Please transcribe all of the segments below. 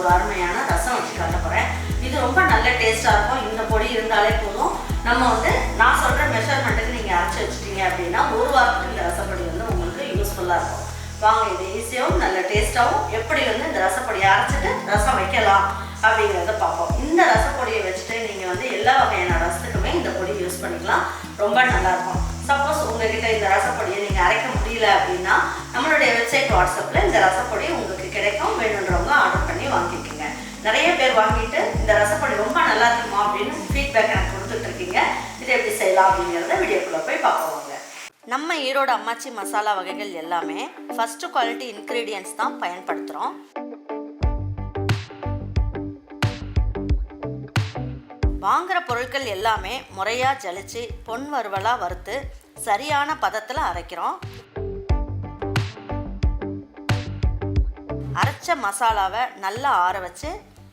ஒரு அருமையான ரசம் வச்சு காட்ட போகிறேன் இது ரொம்ப நல்ல டேஸ்ட்டாக இருக்கும். இந்த பொடி இருந்தாலே போதும். நம்ம வந்து நான் சொல்கிற மெஷர்மெண்ட்டுக்கு நீங்கள் அரைச்சி வச்சிட்டீங்க அப்படின்னா ஒரு வாரத்துக்கு இந்த ரசப்பொடி வந்து உங்களுக்கு யூஸ்ஃபுல்லாக இருக்கும். வாங்க இது ஈஸியாகவும் நல்ல டேஸ்ட்டாகவும் எப்படி வந்து இந்த ரசப்பொடியை அரைச்சிட்டு ரசம் வைக்கலாம் அப்படிங்கிறத பார்ப்போம். இந்த ரசப்பொடியை வச்சுட்டு நீங்கள் வந்து எல்லா வகையான ரசத்துக்குமே இந்த பொடி யூஸ் பண்ணிக்கலாம். ரொம்ப நல்லாயிருக்கும் சப்போஸ் உங்ககிட்ட இந்த ரசப்பொடியை நீங்கள் அரைக்க முடியல அப்படின்னா நம்மளுடைய வெப்சைட் வாட்ஸ்அப்பில் இந்த ரசப்பொடி நிறைய பேர் வாங்கிட்டு இந்த ரசப்பொடி ரொம்ப நல்லா இருக்குமா அப்படின்னு ஃபீட்பேக் எனக்கு கொடுத்துட்டு இருக்கீங்க இது எப்படி செய்யலாம் அப்படிங்கிறத வீடியோக்குள்ளே போய் பார்ப்போம் நம்ம ஈரோடு அம்மாச்சி மசாலா வகைகள் எல்லாமே ஃபஸ்ட்டு குவாலிட்டி இன்க்ரீடியன்ஸ் தான் பயன்படுத்துகிறோம் வாங்குற பொருட்கள் எல்லாமே முறையாக ஜலிச்சு பொன் வறுவலாக வறுத்து சரியான பதத்தில் அரைக்கிறோம். அரைச்ச மசாலாவை நல்லா ஆற வச்சு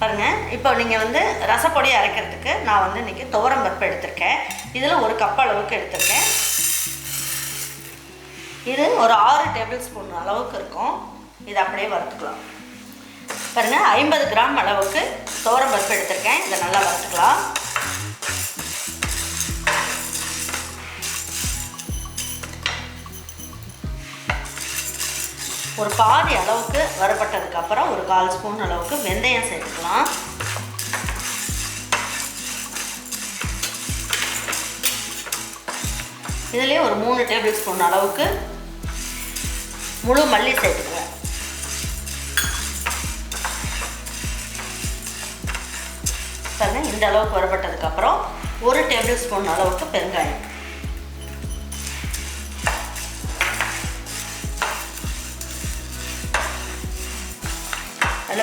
பாருங்கள் இப்போ நீங்கள் வந்து ரசப்பொடி அரைக்கிறதுக்கு நான் வந்து இன்றைக்கி துவரம் பருப்பு எடுத்திருக்கேன். இதில் ஒரு கப் அளவுக்கு எடுத்திருக்கேன். இது ஒரு ஆறு டேபிள் ஸ்பூன் அளவுக்கு இருக்கும். இதை அப்படியே வறுத்துக்கலாம். பாருங்கள் ஐம்பது கிராம் அளவுக்கு துவரம் பருப்பு எடுத்திருக்கேன். இதை நல்லா வறுத்துக்கலாம். ஒரு பாதி அளவுக்கு வறுபட்டதுக்கப்புறம் ஒரு கால் ஸ்பூன் அளவுக்கு வெந்தயம் சேர்த்துக்கலாம். இதுலேயே ஒரு மூணு டேபிள் ஸ்பூன் அளவுக்கு முழு மல்லி சேர்த்துக்குவேன். பாருங்க இந்த அளவுக்கு வரப்பட்டதுக்கப்புறம் ஒரு டேபிள் ஸ்பூன் அளவுக்கு பெருங்காயம்.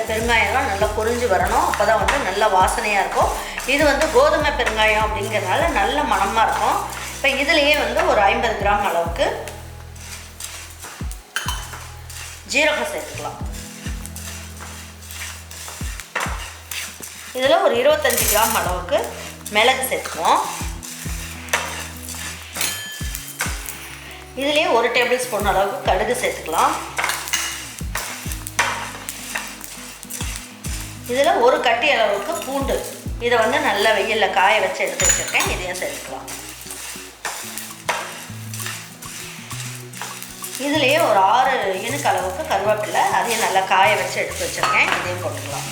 பெருங்காயம்லாம் நல்லா பொரிஞ்சு வரணும். அப்போ தான் வந்து நல்ல வாசனையாக இருக்கும். இது வந்து கோதுமை பெருங்காயம் அப்படிங்கிறதுனால நல்ல மணமாக இருக்கும். இப்போ இதுலேயே வந்து ஒரு ஐம்பது கிராம் அளவுக்கு ஜீரகம் சேர்த்துக்கலாம். இதில் ஒரு இருபத்தஞ்சி கிராம் அளவுக்கு மிளகு சேர்த்துக்குவோம் இதுலேயே ஒரு டேபிள் ஸ்பூன் அளவுக்கு கடுகு சேர்த்துக்கலாம். இதில் ஒரு கட்டி அளவுக்கு பூண்டு. இதை வந்து நல்ல வெயிலில் காய வச்சு எடுத்து வச்சுருக்கேன். இதையும் சேர்த்துக்கலாம். இதுலேயே ஒரு ஆறு இனுக்கு அளவுக்கு கருவேப்பிலை அதையும் நல்லா காய வச்சு எடுத்து வச்சுருக்கேன். இதையும் போட்டுக்கலாம்.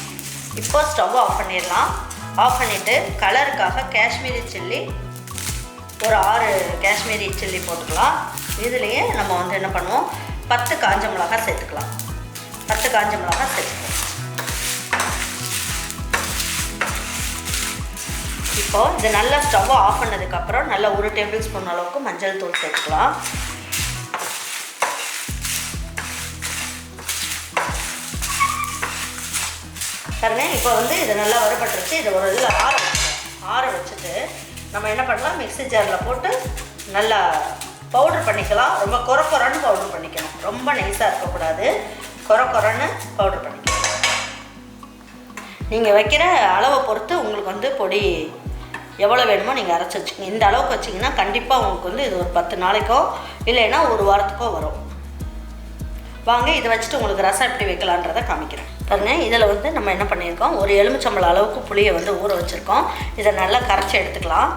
இப்போ ஸ்டவ் ஆஃப் பண்ணிடலாம். ஆஃப் பண்ணிவிட்டு கலருக்காக காஷ்மீரி சில்லி ஒரு ஆறு காஷ்மீரி சில்லி போட்டுக்கலாம். இதுலேயே நம்ம வந்து என்ன பண்ணுவோம்? பத்து காஞ்ச மிளகாய் சேர்த்துக்கலாம். பத்து காஞ்ச மிளகாய் சேர்த்துக்கலாம். இப்போது இது நல்லா ஸ்டவ்வை ஆஃப் பண்ணதுக்கப்புறம் நல்லா ஒரு டேபிள் ஸ்பூன் அளவுக்கு மஞ்சள் தூள் சேர்த்துக்கலாம். பாருங்க இப்போ வந்து இது நல்லா வரப்பட்டுருச்சு இதை ஒரு இதில் ஆற ஆற வச்சுட்டு நம்ம என்ன பண்ணலாம்? மிக்ஸி ஜாரில் போட்டு நல்லா பவுடர் பண்ணிக்கலாம். ரொம்ப குறை குறைன்னு பவுடர் பண்ணிக்கணும். ரொம்ப நைஸாக இருக்கக்கூடாது. குறை குறைன்னு பவுடர் பண்ணிக்கணும் நீங்கள் வைக்கிற அளவை பொறுத்து உங்களுக்கு வந்து பொடி எவ்வளோ வேணுமோ நீங்கள் அரைச்சி வச்சுக்கோங்க இந்த அளவுக்கு வச்சிங்கன்னா கண்டிப்பாக உங்களுக்கு வந்து இது ஒரு பத்து நாளைக்கோ இல்லைன்னா ஒரு வாரத்துக்கோ வரும். வாங்க இதை வச்சுட்டு உங்களுக்கு ரசம் எப்படி வைக்கலான்றதை காமிக்கிறேன். பாருங்கள் இதில் வந்து நம்ம என்ன பண்ணியிருக்கோம்? ஒரு எலுமிச்சம்பழம் அளவுக்கு புளியை வந்து ஊற வச்சுருக்கோம். இதை நல்லா கரைச்சி எடுத்துக்கலாம்.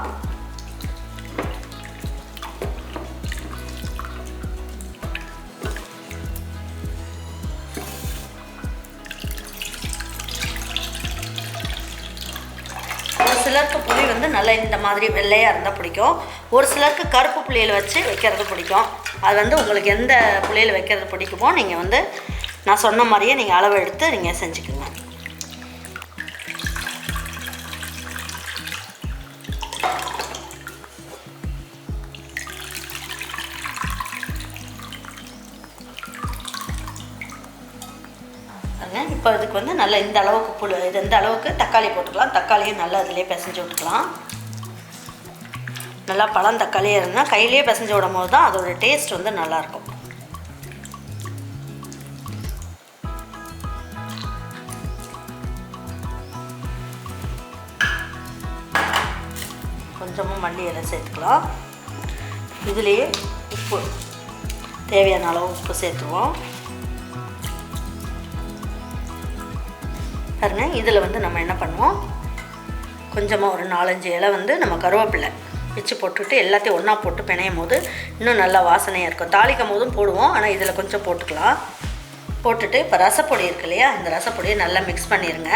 சிலருக்கு புளி வந்து நல்லா இந்த மாதிரி வெள்ளையாக இருந்தால் பிடிக்கும். ஒரு சிலருக்கு கருப்பு புளியில் வச்சு வைக்கிறது பிடிக்கும். அது வந்து உங்களுக்கு எந்த புளியில் வைக்கிறது பிடிக்குமோ நீங்கள் வந்து நான் சொன்ன மாதிரியே நீங்கள் அளவு எடுத்து நீங்கள் செஞ்சுக்கோங்க. இப்போ இதுக்கு வந்து நல்லா இந்த அளவுக்கு புழு இது இந்த அளவுக்கு தக்காளி போட்டுக்கலாம். தக்காளியும் நல்லா அதிலே பிசைஞ்சு விட்டுக்கலாம். நல்லா பழம் தக்காளியாக இருந்தால் கையிலேயே பிசைஞ்சு விடும் போது தான் அதோட டேஸ்ட் வந்து நல்லாயிருக்கும். கொஞ்சமாக மல்லி இலை சேர்த்துக்கலாம். இதுலேயே உப்பு. தேவையான அளவு உப்பு சேர்த்துவோம் பாருங்க இதில் வந்து நம்ம என்ன பண்ணுவோம்? கொஞ்சமாக ஒரு நாலஞ்சு இலை வந்து நம்ம கருவேப்பிலை வச்சு போட்டுட்டு எல்லாத்தையும் ஒன்றா போட்டு பிணையும் போது இன்னும் நல்லா வாசனையாக இருக்கும். தாளிக்கும் போதும் போடுவோம் ஆனால் இதில் கொஞ்சம் போட்டுக்கலாம். போட்டுட்டு இப்போ ரசப்பொடி இருக்கு இல்லையா இந்த ரசப்பொடியை நல்லா மிக்ஸ் பண்ணிடுங்க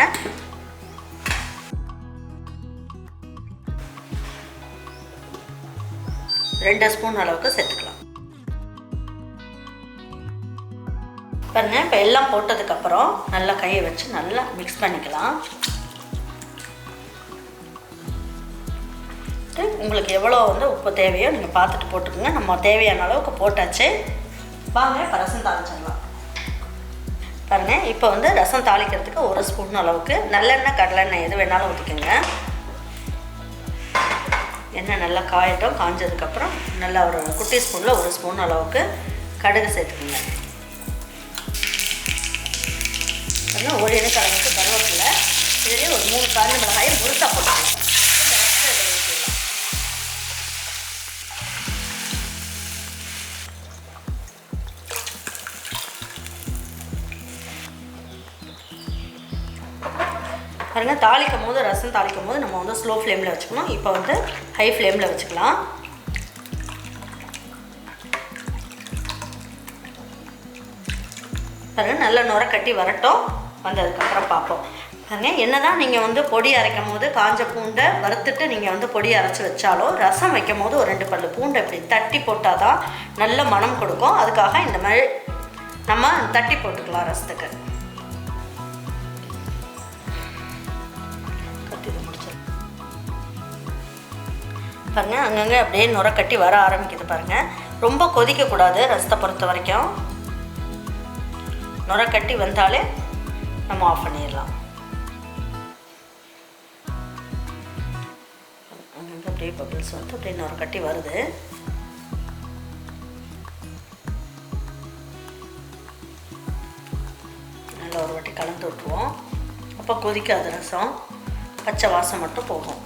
ரெண்டு ஸ்பூன் அளவுக்கு சேர்த்துக்கலாம். பாருங்கள் இப்போ எல்லாம் போட்டதுக்கப்புறம் நல்லா கையை வச்சு நல்லா மிக்ஸ் பண்ணிக்கலாம். உங்களுக்கு எவ்வளோ வந்து உப்பு தேவையோ நீங்கள் பார்த்துட்டு போட்டுக்கோங்க. நம்ம தேவையான அளவுக்கு போட்டாச்சு. வாங்க இப்போ ரசம் தாளிச்சிடலாம். பாருங்கள் இப்போ வந்து ரசம் தாளிக்கிறதுக்கு ஒரு ஸ்பூன் அளவுக்கு நல்லெண்ணெய் கடலெண்ணெய் எது வேணாலும் ஊற்றிக்கோங்க எண்ணெய் நல்லா காயட்டும். காஞ்சதுக்கப்புறம் நல்லா ஒரு குட்டி ஸ்பூனில் ஒரு ஸ்பூன் அளவுக்கு கடுகு சேர்த்துக்கோங்க. இன்னும் ஒரு இனக்கு அளவுக்கு கருவேப்பிலை இதுலேயே ஒரு மூணு காஞ்ச மிளகாயை முழுசாக போட்டுக்கலாம். இந்த பாருங்க தாளிக்கும் போது ரசம் தாளிக்கும் போது நம்ம வந்து ஸ்லோ ஃப்ளேமில் வச்சுக்கணும். இப்போ வந்து ஹை ஃப்ளேமில் வச்சுக்கலாம். பாருங்கள் நல்ல நுர கட்டி வரட்டும். வந்ததுக்கப்புறம் பார்ப்போம். பாருங்க என்னதான் நீங்கள் வந்து பொடி அரைக்கும் போது காஞ்ச பூண்டை வறுத்துட்டு நீங்கள் வந்து பொடி அரைச்சி வச்சாலும் ரசம் வைக்கும் போது ஒரு ரெண்டு பல்லு பூண்டை இப்படி தட்டி போட்டால் தான் நல்ல மனம் கொடுக்கும். அதுக்காக இந்த மாதிரி நம்ம தட்டி போட்டுக்கலாம் ரசத்துக்கு. பாருங்கள் பாருங்க அங்கங்கே அப்படியே நுர கட்டி வர ஆரம்பிக்குது பாருங்க. ரொம்ப கொதிக்கக்கூடாது ரசத்தை பொறுத்த வரைக்கும். நுர கட்டி வந்தாலே நம்ம ஆஃப் பண்ணிடலாம். அப்படியே பபிள்ஸ் வந்து அப்படியே இன்னொரு கட்டி வருது. நல்லா ஒரு வாட்டி கலந்து விட்டுருவோம். அப்போ கொதிக்காத ரசம் பச்சை வாசம் மட்டும் போகும்.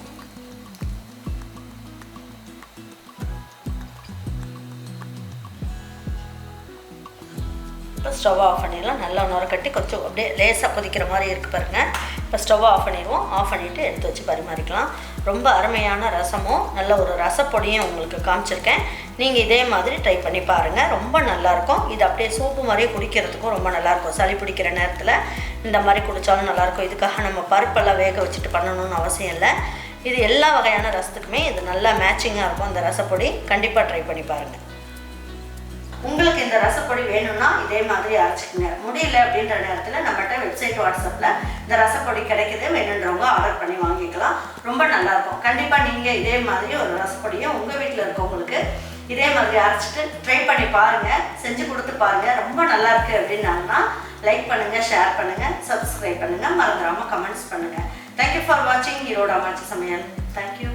ஸ்டவ் ஆஃப் பண்ணிடலாம். நல்லா நுர கட்டி கொஞ்சம் அப்படியே லேசாக கொதிக்கிற மாதிரி இருக்குது பாருங்கள் இப்போ ஸ்டவ் ஆஃப் பண்ணிடுவோம். ஆஃப் பண்ணிவிட்டு எடுத்து வச்சு பரிமாறிக்கலாம். ரொம்ப அருமையான ரசமும் நல்ல ஒரு ரசப்பொடியும் உங்களுக்கு காமிச்சிருக்கேன். நீங்கள் இதே மாதிரி ட்ரை பண்ணி பாருங்கள் ரொம்ப நல்லாயிருக்கும் இது அப்படியே சூப்பு மாதிரியே குடிக்கிறதுக்கும் ரொம்ப நல்லாயிருக்கும் சளி பிடிக்கிற நேரத்தில் இந்த மாதிரி குடித்தாலும் நல்லாயிருக்கும் இதுக்காக நம்ம பருப்பெல்லாம் வேக வச்சுட்டு பண்ணணும்னு அவசியம் இல்லை. இது எல்லா வகையான ரசத்துக்குமே இது நல்லா மேட்சிங்காக இருக்கும் அந்த ரசப்பொடி. கண்டிப்பாக ட்ரை பண்ணி பாருங்கள் உங்களுக்கு இந்த ரசப்பொடி வேணும்னா இதே மாதிரி அரைச்சிக்கோங்க. முடியல அப்படின்ற நேரத்தில் நம்மகிட்ட வெப்சைட் வாட்ஸ்அப்பில் இந்த ரசப்பொடி கிடைக்கிது வேணுன்றவங்க ஆர்டர் பண்ணி வாங்கிக்கலாம். ரொம்ப நல்லாயிருக்கும். கண்டிப்பாக நீங்கள் இதே மாதிரி ஒரு ரசப்பொடியை உங்கள் வீட்டில் இருக்கவங்களுக்கு இதே மாதிரி அரைச்சிட்டு ட்ரை பண்ணி பாருங்கள் செஞ்சு கொடுத்து பாருங்கள் ரொம்ப நல்லா இருக்குது அப்படின்னாங்கன்னா லைக் பண்ணுங்கள் ஷேர் பண்ணுங்கள் சப்ஸ்கிரைப் பண்ணுங்கள் மறந்துடாமல் கமெண்ட்ஸ் பண்ணுங்கள் தேங்க்யூ ஃபார் வாட்சிங் ஈரோடு அமைச்ச சமையல். தேங்க்யூ